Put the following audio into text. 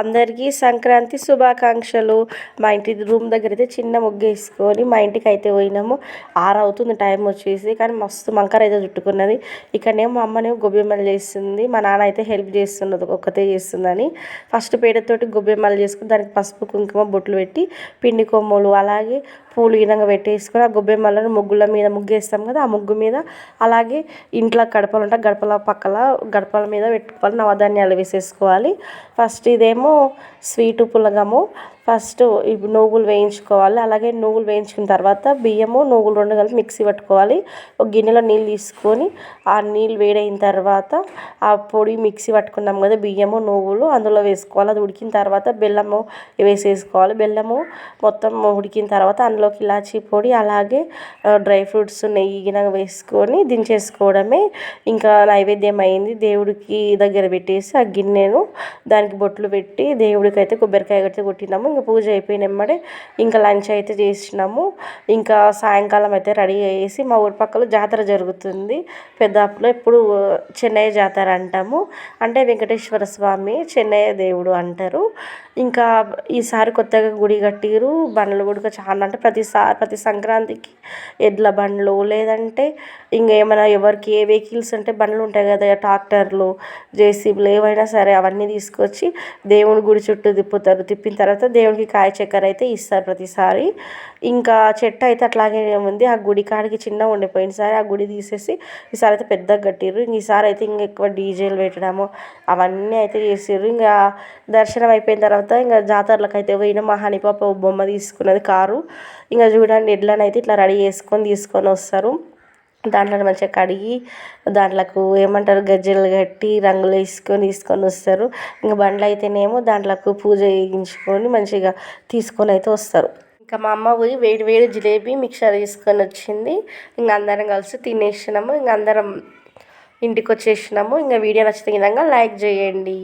అందరికీ సంక్రాంతి శుభాకాంక్షలు. మా ఇంటి రూమ్ దగ్గర అయితే చిన్న ముగ్గు వేసుకొని మా ఇంటికి అయితే పోయినాము. ఆరవుతుంది టైం వచ్చేసి కానీ మస్తు మంకర అయితే చుట్టుకున్నది. ఇక్కడనేమో మా అమ్మనేమో గొబ్బెమ్మలు చేస్తుంది మా నాన్న అయితే హెల్ప్ చేస్తున్నది ఒక్కతే చేస్తుందని. ఫస్ట్ పేడతోటి గొబ్బెమ్మలు చేసుకుని దానికి పసుపు కుంకుమ బొట్లు పెట్టి పిండి కొమ్మలు అలాగే పూలు గినంగా పెట్టేసుకొని ఆ గొబ్బెమ్మలను ముగ్గుల మీద ముగ్గేస్తాం కదా ఆ ముగ్గు మీద. అలాగే ఇంట్లో గడపలు ఉంటాయి గడపల పక్కల గడపల మీద పెట్టుకోవాలి నవధాన్యాలు వేసేసుకోవాలి. ఫస్ట్ ఇదేమో స్వీటు పులగము ఫస్ట్ ఇప్పుడు నువ్వులు వేయించుకోవాలి. అలాగే నువ్వులు వేయించుకున్న తర్వాత బియ్యము నువ్వులు రెండు కలిపి మిక్సీ పట్టుకోవాలి. ఒక గిన్నెలో నీళ్ళు తీసుకొని ఆ నీళ్ళు వేడైన తర్వాత ఆ పొడి మిక్సీ పట్టుకున్నాం కదా బియ్యము నువ్వులు అందులో వేసుకోవాలి. అది ఉడికిన తర్వాత బెల్లము వేసేసుకోవాలి. బెల్లము మొత్తం ఉడికిన తర్వాత అందులోకి ఇలాచీ పొడి అలాగే డ్రై ఫ్రూట్స్ నెయ్యి గిన్నె వేసుకొని దించేసుకోవడమే ఇంకా నైవేద్యం అయింది దేవుడికి దగ్గర పెట్టేసి ఆ గిన్నెను దానికి బొట్లు పెట్టి దేవుడికి అయితే కొబ్బరికాయ అయితే కొట్టినాము. ఇంకా పూజ అయిపోయిన వెంబడే ఇంకా లంచ్ అయితే చేసినాము. ఇంకా సాయంకాలం అయితే రెడీ అయ్యేసి మా ఊరి పక్కన జాతర జరుగుతుంది. పెద్దాపులో ఇప్పుడు చెన్నయ్య జాతర అంటాము. అంటే వెంకటేశ్వర స్వామి చెన్నయ్య దేవుడు అంటారు. ఇంకా ఈసారి కొత్తగా గుడి కట్టిరు బండ్లు కూడా చాలా అంటే ప్రతిసారి ప్రతి సంక్రాంతికి ఎడ్ల బండ్లు లేదంటే ఇంకా ఏమైనా ఎవరికి ఏ వెహికల్స్ అంటే బండ్లు ఉంటాయి కదా ట్రాక్టర్లు జేసీబులు ఏవైనా సరే అవన్నీ తీసుకొచ్చి దేవుని గుడి చుట్టూ తిప్పుతారు. తిప్పిన తర్వాత దేవుడికి కాయ చక్కెర అయితే ఇస్తారు ప్రతిసారి. ఇంకా చెట్టు అయితే అట్లాగే ఉంది. ఆ గుడి కాడికి చిన్నగా ఉండిపోయింది సరే. ఆ గుడి తీసేసి ఈసారి అయితే పెద్దగా కట్టిర్రు. ఈసారి అయితే ఇంకా ఎక్కువ డీజేలు పెట్టడము అవన్నీ అయితే చేసిర్రు. ఇంకా దర్శనం అయిపోయిన తర్వాత ఇంకా జాతరలకు అయితే పోయిన. మా హనీపాప బొమ్మ తీసుకున్నది కారు. ఇంకా చూడండి ఎడ్లనైతే ఇట్లా రెడీ చేసుకొని తీసుకొని వస్తారు. దాంట్లో మంచిగా కడిగి దాంట్లోకి ఏమంటారు గజ్జెలు కట్టి రంగులు వేసుకొని తీసుకొని వస్తారు. ఇంకా బండ్లు అయితేనేమో దాంట్లోకి పూజ చేయించుకొని మంచిగా తీసుకొని అయితే వస్తారు. ఇంకా మా అమ్మ పోయి వేడి వేడి జిలేబీ మిక్చర్ తీసుకొని వచ్చింది. ఇంకా అందరం కలిసి తినేసినాము. ఇంకా అందరం ఇంటికి వచ్చేసినాము. ఇంకా వీడియో నచ్చితే విధంగా లైక్ చేయండి.